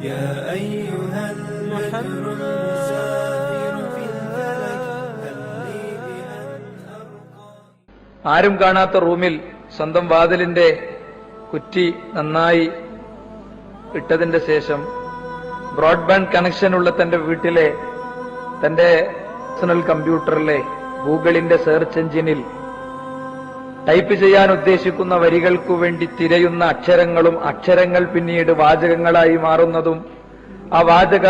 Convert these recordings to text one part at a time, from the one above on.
يا أيها البدر المسافر في الفلك هل لي بأن أرقى ആരും കാണാത്ത റൂമിൽ സ്വന്തം വാതിലിന്റെ കുറ്റി നന്നായി ഇട്ടതിന്റെ ശേഷം ബ്രോഡ്ബാൻഡ് കണക്ഷൻ ഉള്ള തന്റെ വീട്ടിലെ തന്റെ പേഴ്സണൽ കമ്പ്യൂട്ടറിലെ ഗൂഗിളിന്റെ സെർച്ച് എഞ്ചിനിൽ ടൈപ്പ് ചെയ്യാൻ ഉദ്ദേശിക്കുന്ന വരികൾക്കു വേണ്ടി തിരയുന്ന അക്ഷരങ്ങളും അക്ഷരങ്ങൾ പിന്നീട് വാചകങ്ങളായി മാറുന്നതും ആ വാചക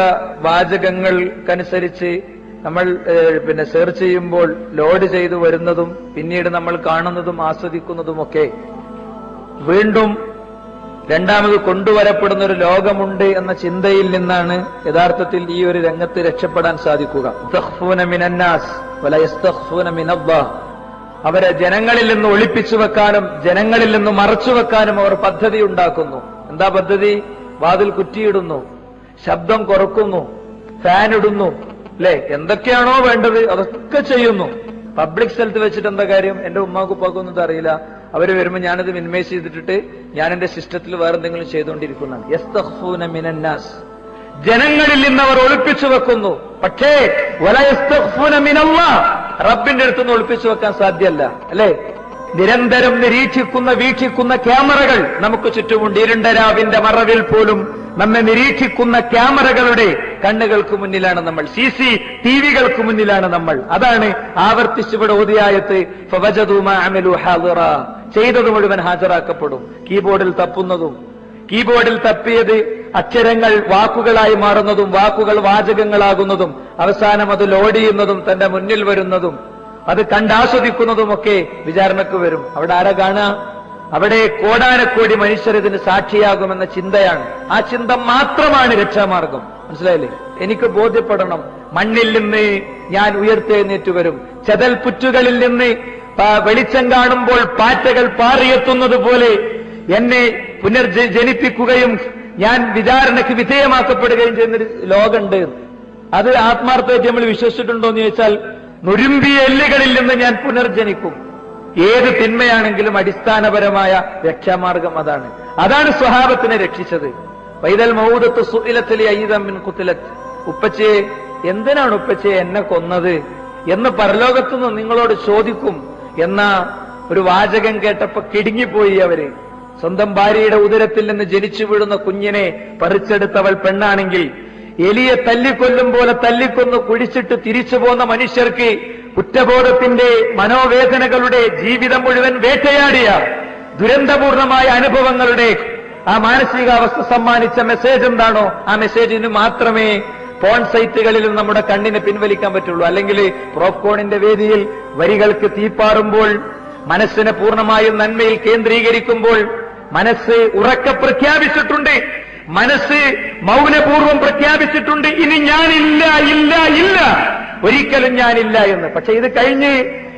വാചകങ്ങൾക്കനുസരിച്ച് നമ്മൾ പിന്നെ സെർച്ച് ചെയ്യുമ്പോൾ ലോഡ് ചെയ്തു വരുന്നതും പിന്നീട് നമ്മൾ കാണുന്നതും ആസ്വദിക്കുന്നതുമൊക്കെ വീണ്ടും രണ്ടാമത് കൊണ്ടുവരപ്പെടുന്ന ഒരു ലോകമുണ്ട് എന്ന ചിന്തയിൽ നിന്നാണ് യഥാർത്ഥത്തിൽ ഈ ഒരു രംഗത്ത് രക്ഷപ്പെടാൻ സാധിക്കുക. അവരെ ജനങ്ങളിൽ നിന്ന് ഒളിപ്പിച്ചു വെക്കാനും ജനങ്ങളിൽ നിന്ന് മറച്ചു വെക്കാനും അവർ പദ്ധതി ഉണ്ടാക്കുന്നു. എന്താ പദ്ധതി? വാതിൽ കുറ്റിയിടുന്നു. ശബ്ദം കുറക്കുന്നു. ഫാൻ ഇടുന്നു. അല്ലെ എന്തൊക്കെയാണോ വേണ്ടത് അതൊക്കെ ചെയ്യുന്നു. പബ്ലിക് സ്ഥലത്ത് വെച്ചിട്ട് എന്താ കാര്യം? എന്റെ ഉമ്മാക്കുപ്പാക്കൊന്നും അറിയില്ല. അവർ വരുമ്പോ ഞാനത് മിനിമൈസ് ചെയ്തിട്ട് ഞാൻ എന്റെ സിസ്റ്റത്തിൽ വേറെ എന്തെങ്കിലും ചെയ്തുകൊണ്ടിരിക്കുന്നതാണ് ജനങ്ങളിൽ നിന്ന് അവർ ഒളിപ്പിച്ചു വെക്കുന്നു. പക്ഷേ. റബ്ബിന്റെ അടുത്ത് നിന്ന് ഒളിപ്പിച്ചു വെക്കാൻ സാധ്യമല്ല അല്ലേ? നിരന്തരം നിരീക്ഷിക്കുന്ന വീക്ഷിക്കുന്ന ക്യാമറകൾ നമുക്ക് ചുറ്റുമുണ്ട്. ഇരുണ്ടരാവിന്റെ മറവിൽ പോലും നമ്മെ നിരീക്ഷിക്കുന്ന ക്യാമറകളുടെ കണ്ണുകൾക്ക് മുന്നിലാണ് നമ്മൾ. സി സി ടി വികൾക്ക് മുന്നിലാണ് നമ്മൾ. അതാണ് ആവർത്തിച്ചിവിടെ ഓതിയായത്ത്. ചെയ്തത് മുഴുവൻ ഹാജരാക്കപ്പെടും. കീബോർഡിൽ തപ്പുന്നതും. കീബോർഡിൽ തപ്പിയത് അക്ഷരങ്ങൾ വാക്കുകളായി മാറുന്നതും വാക്കുകൾ വാചകങ്ങളാകുന്നതും അവസാനം അത് ലോഡ് ചെയ്യുന്നതും തന്റെ മുന്നിൽ വരുന്നതും അത് കണ്ടാസ്വദിക്കുന്നതുമൊക്കെ വിചാരണക്ക് വരും. അവിടെ ആരാ കാണുക? അവിടെ കോടാനക്കോടി മനുഷ്യർ ഇതിന് സാക്ഷിയാകുമെന്ന ചിന്തയാണ്. ആ ചിന്ത മാത്രമാണ് രക്ഷാമാർഗം. മനസ്സിലായില്ലേ? എനിക്ക് ബോധ്യപ്പെടണം. മണ്ണിൽ നിന്ന് ഞാൻ ഉയർത്തെഴുന്നേറ്റ് വരും. ചതൽ പുറ്റുകളിൽ നിന്ന് വെളിച്ചം കാണുമ്പോൾ പാറ്റകൾ പാറിയെത്തുന്നത് പോലെ എന്നെ പുനർജനിപ്പിക്കുകയും ഞാൻ വിചാരണയ്ക്ക് വിധേയമാക്കപ്പെടുകയും ചെയ്യുന്നൊരു ലോകമുണ്ട് അത് ആത്മാർത്ഥമായിട്ട് നമ്മൾ വിശ്വസിച്ചിട്ടുണ്ടോ എന്ന് ചോദിച്ചാൽ നുരുമ്പിയ എല്ലുകളിൽ നിന്ന് ഞാൻ പുനർജനിക്കും. ഏത് തിന്മയാണെങ്കിലും അടിസ്ഥാനപരമായ രക്ഷാമാർഗം അതാണ്. അതാണ് സ്വഹാബത്തിനെ രക്ഷിച്ചത്. വൈതൽ മൗദത്ത് സുഇലത്തിലെ അയ്യതമ്മിൻ കുത്തിലത്ത്. ഉപ്പച്ചയെ എന്തിനാണ് ഉപ്പച്ചയെ എന്നെ കൊന്നത്? എന്ന് പരലോകത്തുനിന്ന് നിങ്ങളോട് ചോദിക്കും. എന്ന ഒരു വാചകം കേട്ടപ്പോ കിടുങ്ങിപ്പോയി അവർ. സ്വന്തം ഭാര്യയുടെ ഉദരത്തിൽ നിന്ന് ജനിച്ചു വീഴുന്ന കുഞ്ഞിനെ പറിച്ചെടുത്തവൾ പെണ്ണാണെങ്കിൽ എലിയെ തല്ലിക്കൊല്ലും പോലെ തല്ലിക്കൊന്ന് കുഴിച്ചിട്ട് തിരിച്ചു പോന്ന മനുഷ്യർക്ക് കുറ്റബോധത്തിന്റെ മനോവേദനകളുടെ ജീവിതം മുഴുവൻ വേട്ടയാടിയ ദുരന്തപൂർണമായ അനുഭവങ്ങളുടെ ആ മാനസികാവസ്ഥ സമ്മാനിച്ച മെസ്സേജ് എന്താണോ ആ മെസ്സേജിന് മാത്രമേ പോൺ സൈറ്റുകളിലും നമ്മുടെ കണ്ണിനെ പിൻവലിക്കാൻ പറ്റുള്ളൂ. അല്ലെങ്കിൽ പ്രോപ്കോണിന്റെ വേദിയിൽ വരികൾക്ക് തീപ്പാറുമ്പോൾ മനസ്സിനെ പൂർണമായും നന്മയിൽ കേന്ദ്രീകരിക്കുമ്പോൾ മനസ്സ് ഉറക്കെ പ്രഖ്യാപിച്ചിട്ടുണ്ട്. മനസ്സ് മൗനപൂർവം പ്രഖ്യാപിച്ചിട്ടുണ്ട്. ഇനി ഞാനില്ല ഇല്ല ഇല്ല. ഒരിക്കലും ഞാനില്ല എന്ന്. പക്ഷെ ഇത് കഴിഞ്ഞ്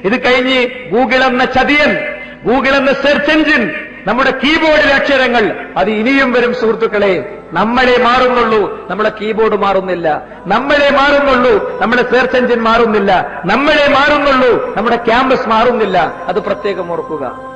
ഇത് കഴിഞ്ഞ് ഗൂഗിൾ എന്ന ചതിയൻ ഗൂഗിൾ എന്ന സെർച്ച് എഞ്ചിൻ നമ്മുടെ കീബോർഡിലെ അക്ഷരങ്ങൾ അത് ഇനിയും വരും സുഹൃത്തുക്കളെ. നമ്മളെ മാറുന്നുള്ളൂ. നമ്മുടെ കീബോർഡ് മാറുന്നില്ല. നമ്മളെ മാറുന്നുള്ളൂ. നമ്മുടെ സെർച്ച് എഞ്ചിൻ മാറുന്നില്ല. നമ്മളെ മാറുന്നുള്ളൂ. നമ്മുടെ ക്യാമ്പസ് മാറുന്നില്ല. അത് പ്രത്യേകം ഓർക്കുക.